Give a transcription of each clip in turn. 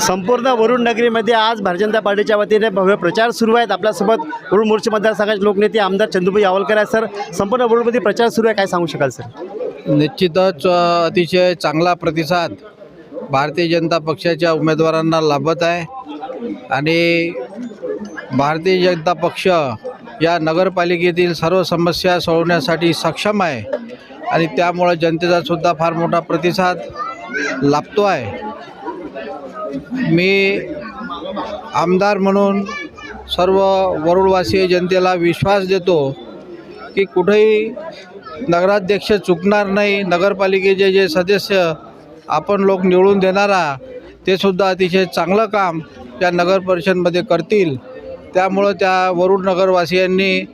संपूर्ण वरुण नगरीमध्ये आज भारतीय जनता पार्टीच्या वतीने भव्य प्रचार सुरू आहेत. आपल्यासोबत वरुण मोर्चे मतदारसंघाचे लोकनेते आमदार चंदूभाई यावलकर आहेत सर. संपूर्ण वरुणमध्ये प्रचार सुरू आहे. काय सांगू शकाल सर? निश्चितच अतिशय चांगला प्रतिसाद भारतीय जनता पक्षाच्या उमेदवारांना लाभत आहे. आणि भारतीय जनता पक्ष या नगरपालिकेतील सर्व समस्या सोडवण्यासाठी सक्षम आहे. आणि त्यामुळं जनतेचा सुद्धा फार मोठा प्रतिसाद लाभतो आहे. मी आमदार म्हणून सर्व वरुडवासीय जनतेला विश्वास देतो की कुठेही नगराध्यक्ष चुकणार नाही नगरपालिकेचे जे सदस्य आपण लोक निवडून देणारा ते सुद्धा अतिशय चांगलं काम त्या नगर परिषदमध्ये करतील. त्यामुळं त्या वरुड नगरवासियांनी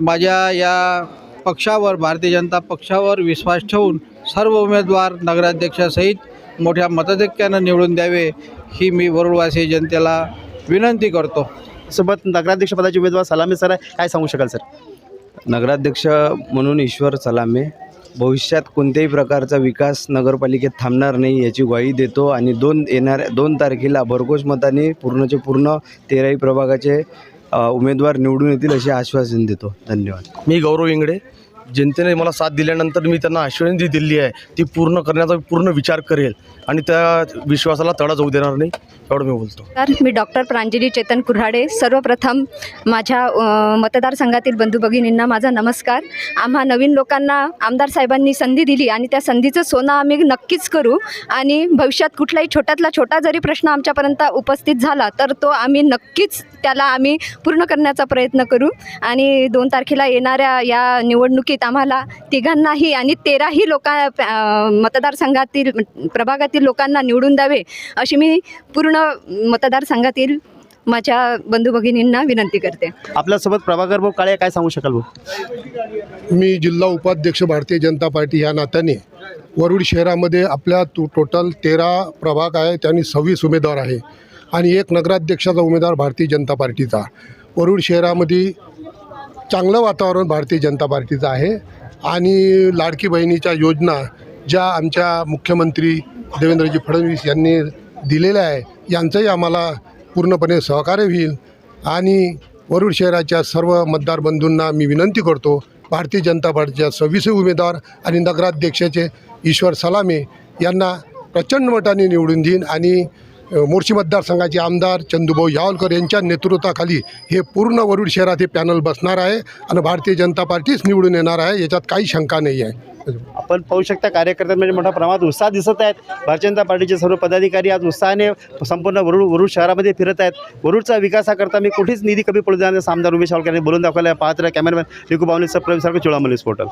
माझ्या या पक्षावर भारतीय जनता पक्षावर विश्वास ठेवून सर्व उमेदवार नगराध्यक्षासहित मोठ्या मताधिक्यानं निवडून द्यावे ही मी वरुडवासी जनतेला विनंती करतो. सोबत नगराध्यक्ष पदाचे उमेदवार सलामी सर आहे काय सांगू शकाल सर? नगराध्यक्ष म्हणून ईश्वर सलामे. भविष्यात कोणत्याही प्रकारचा विकास नगरपालिकेत थांबणार नाही याची ग्वाही देतो आणि दोन येणाऱ्या दोन तारखेला भरघोस मताने पूर्णचे पूर्ण तेराही प्रभागाचे अ, उमेदवार निवडून येतील असे आश्वासन देतो. धन्यवाद. मी गौरव इंगडे जनतेने मला साथ दिल्यानंतर मी त्यांना आश्वासन जी दिली आहे ती पूर्ण करण्याचा पूर्ण विचार करेल आणि त्या विश्वासाला तडा जाऊ देणार नाही एवढं मी बोलतो. तर मी डॉक्टर प्रांजली चेतन कुऱ्हाडे सर्वप्रथम माझ्या मतदारसंघातील बंधू भगिनींना माझा नमस्कार. आम्हा नवीन लोकांना आमदार साहेबांनी संधी दिली आणि त्या संधीचं सोनं आम्ही नक्कीच करू आणि भविष्यात कुठलाही छोट्यातला छोटा जरी प्रश्न आमच्यापर्यंत उपस्थित झाला तर तो आम्ही नक्कीच त्याला आम्ही पूर्ण करण्याचा प्रयत्न करू. आणि दोन तारखेला येणाऱ्या या निवडणुकीत आम्हाला तिघांनाही आणि तेराही लोका मतदारसंघातील प्रभागातील लोकांना निवडून द्यावे अशी मी पूर्ण मतदारसंघातील माझ्या बंधू भगिनींना विनंती करते. आपल्यासोबत प्रभाकर भाऊ काळे काय सांगू शकाल भाऊ? मी जिल्हा उपाध्यक्ष भारतीय जनता पार्टी या नात्याने वरुड शहरामध्ये आपल्या टो टोटल तेरा प्रभाग आहे त्यांनी सव्वीस उमेदवार आहे. आणि एक नगराध्यक्षाचा उमेदवार भारतीय जनता पार्टीचा. वरुड शहरामध्ये चांगलं वातावरण भारतीय जनता पार्टीचं आहे. आणि लाडकी बहिणीच्या योजना ज्या आमच्या मुख्यमंत्री देवेंद्रजी फडणवीस यांनी दिलेल्या आहे यांचंही आम्हाला पूर्णपणे सहकार्य होईल. आणि वरुड शहराच्या सर्व मतदार बंधूंना मी विनंती करतो भारतीय जनता पार्टीच्या सव्वीस उमेदवार आणि नगराध्यक्षाचे ईश्वर सलामे यांना प्रचंड मताने निवडून देईन. आणि मोर्शी मतदारसंघाचे आमदार चंदूभाऊ यावलकर यांच्या नेतृत्वाखाली हे पूर्ण वरुड शहरात हे पॅनल बसणार आहे आणि भारतीय जनता पार्टीच निवडून येणार आहे याच्यात काही शंका नाही आहे. आपण पाहू शकता कार्यकर्त्यांमध्ये म्हणजे मोठ्या प्रमाणात उत्साह दिसत आहेत. भारतीय जनता पार्टीचे सर्व पदाधिकारी आज उत्साहाने संपूर्ण वरुड वरुड शहरामध्ये फिरत आहेत. वरुडचा विकासाकरता मी कुठेच निधी कमी पडू देणार नाही, आमदार उमेश सावरकर यांनी बोलून दाखवला आहे पाहत राहा कॅमेरामॅन रिकू बावणे सब सारखं चुळामलीस पोर्टल.